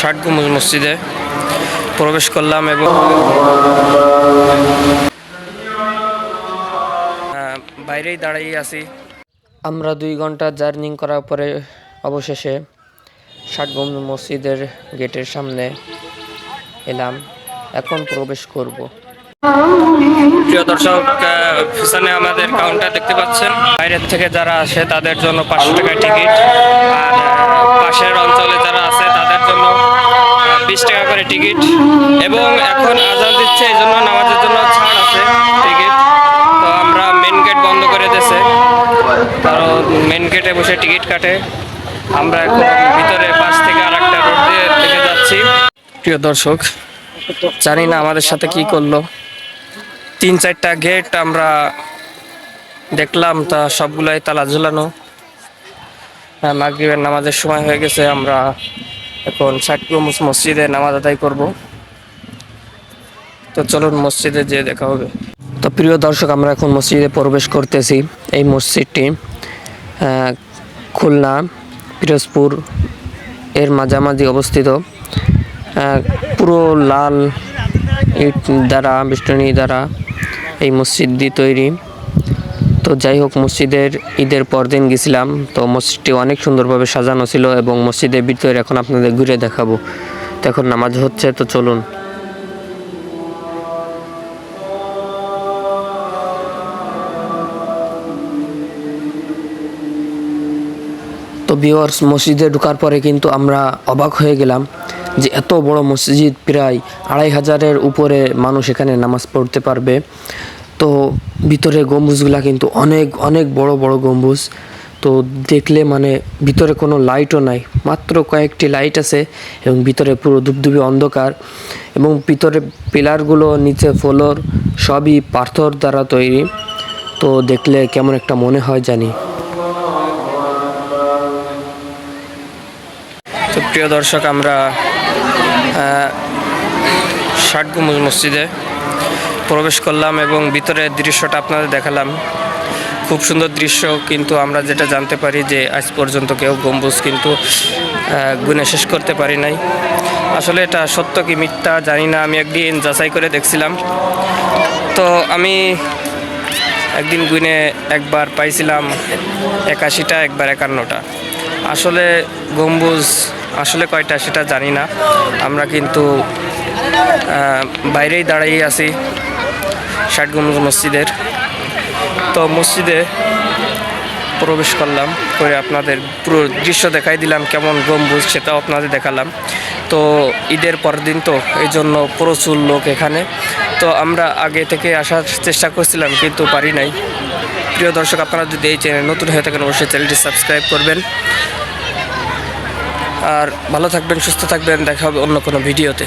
ষাট গম্বুজ মসজিদে প্রবেশ করলাম এবং আহ, বাইরেই দাঁড়িয়ে আছি। আমরা দুই ঘণ্টা জার্নিং করার পরে অবশেষে ষাট গম্বুজ মসজিদের গেটের সামনে এলাম। এখন প্রবেশ করব। প্রিয় দর্শক পিছনে আমাদের কাউন্টার দেখতে পাচ্ছেন। বাইরের থেকে যারা আসে তাদের জন্য পাঁচশো টাকা টিকিট আর পাশের অঞ্চলে যারা আছে বিশ টাকা করে টিকিট। এবং এখন আজান দিচ্ছে এই জন্য নামাজের জন্য ছাড় আছে টিকিট। তো আমরা মেন গেট বন্ধ করে দিয়েছে। কারণ মেন গেটে বসে টিকিট কাটে। আমরা এখন ভিতরে পাশ থেকে আর একটা রোড দিয়ে দেখে যাচ্ছি। প্রিয় দর্শক জানি না আমাদের সাথে কি করল। তিন চারটা গেট আমরা দেখলাম তা সবগুলাই তালা ঝুলানো। হ্যাঁ, মাগরিবের নামাজের সময় হয়ে গেছে আমরা এখন ষাটপুর মসজিদে নামাজ আদায় করব। তো চলুন মসজিদে যেয়ে দেখা হবে। তো প্রিয় দর্শক, আমরা এখন মসজিদে প্রবেশ করতেছি। এই মসজিদটি খুলনা, পিরোজপুর এর মাঝামাঝি অবস্থিত। পুরো লাল ইট দ্বারা, বেষ্টনী দ্বারা এই মসজিদটি তৈরি। তো যাই হোক, মসজিদের ঈদের পরদিন গেছিলাম। তো মসজিদটি অনেক সুন্দরভাবে সাজানো ছিল এবং মসজিদের ভিতরে এখন আপনাদের ঘুরে দেখাবো। তো এখন নামাজ হচ্ছে, তো চলুন। তো ভিওয়ার্স মসজিদে ঢোকার পরে কিন্তু আমরা অবাক হয়ে গেলাম যে এত বড় মসজিদ, প্রায় আড়াই হাজারের উপরে মানুষ এখানে নামাজ পড়তে পারবে। তো ভিতরে গম্বুজগুলা কিন্তু অনেক অনেক বড় বড় গম্বুজ। তো দেখলে মানে ভিতরে কোনো লাইটও নাই। মাত্র কয়েকটি লাইট আছে এবং ভিতরে পুরো ধুপধুপি অন্ধকার এবং ভিতরে পিলারগুলো, নিচে ফ্লোর সবই পাথর দ্বারা তৈরি। তো দেখলে কেমন একটা মনে হয় জানি। তো প্রিয় দর্শক, আমরা ষাট গম্বুজ মসজিদে প্রবেশ করলাম এবং ভিতরের দৃশ্যটা আপনাদের দেখালাম। খুব সুন্দর দৃশ্য, কিন্তু আমরা যেটা জানতে পারি যে আজ পর্যন্ত কেউ গম্বুজ কিন্তু গুনে শেষ করতে পারি নাই। আসলে এটা সত্য কি মিথ্যা জানি না, আমি একদিন যাচাই করে দেখছিলাম। তো আমি একদিন গুনে একবার পাইছিলাম একাশিটা, একবার একান্নটা। আসলে গম্বুজ আসলে কয়টা সেটা জানি না, আমরা কিন্তু বাইরেই দাঁড়িয়ে আছি ষাট মসজিদের। তো মসজিদে প্রবেশ করলাম, করে আপনাদের পুরো দৃশ্য দেখাই দিলাম, কেমন গম্বুজ সেটাও আপনাদের দেখালাম। তো ঈদের পরের দিন তো এই জন্য প্রচুর লোক এখানে। তো আমরা আগে থেকে আসার চেষ্টা করছিলাম, কিন্তু পারি নাই। প্রিয় দর্শক, আপনারা যদি এই চ্যানেল নতুন হয়ে থাকেন, অবশ্যই চ্যানেলটি সাবস্ক্রাইব করবেন। আর ভালো থাকবেন, সুস্থ থাকবেন, দেখা হবে অন্য কোনো ভিডিওতে।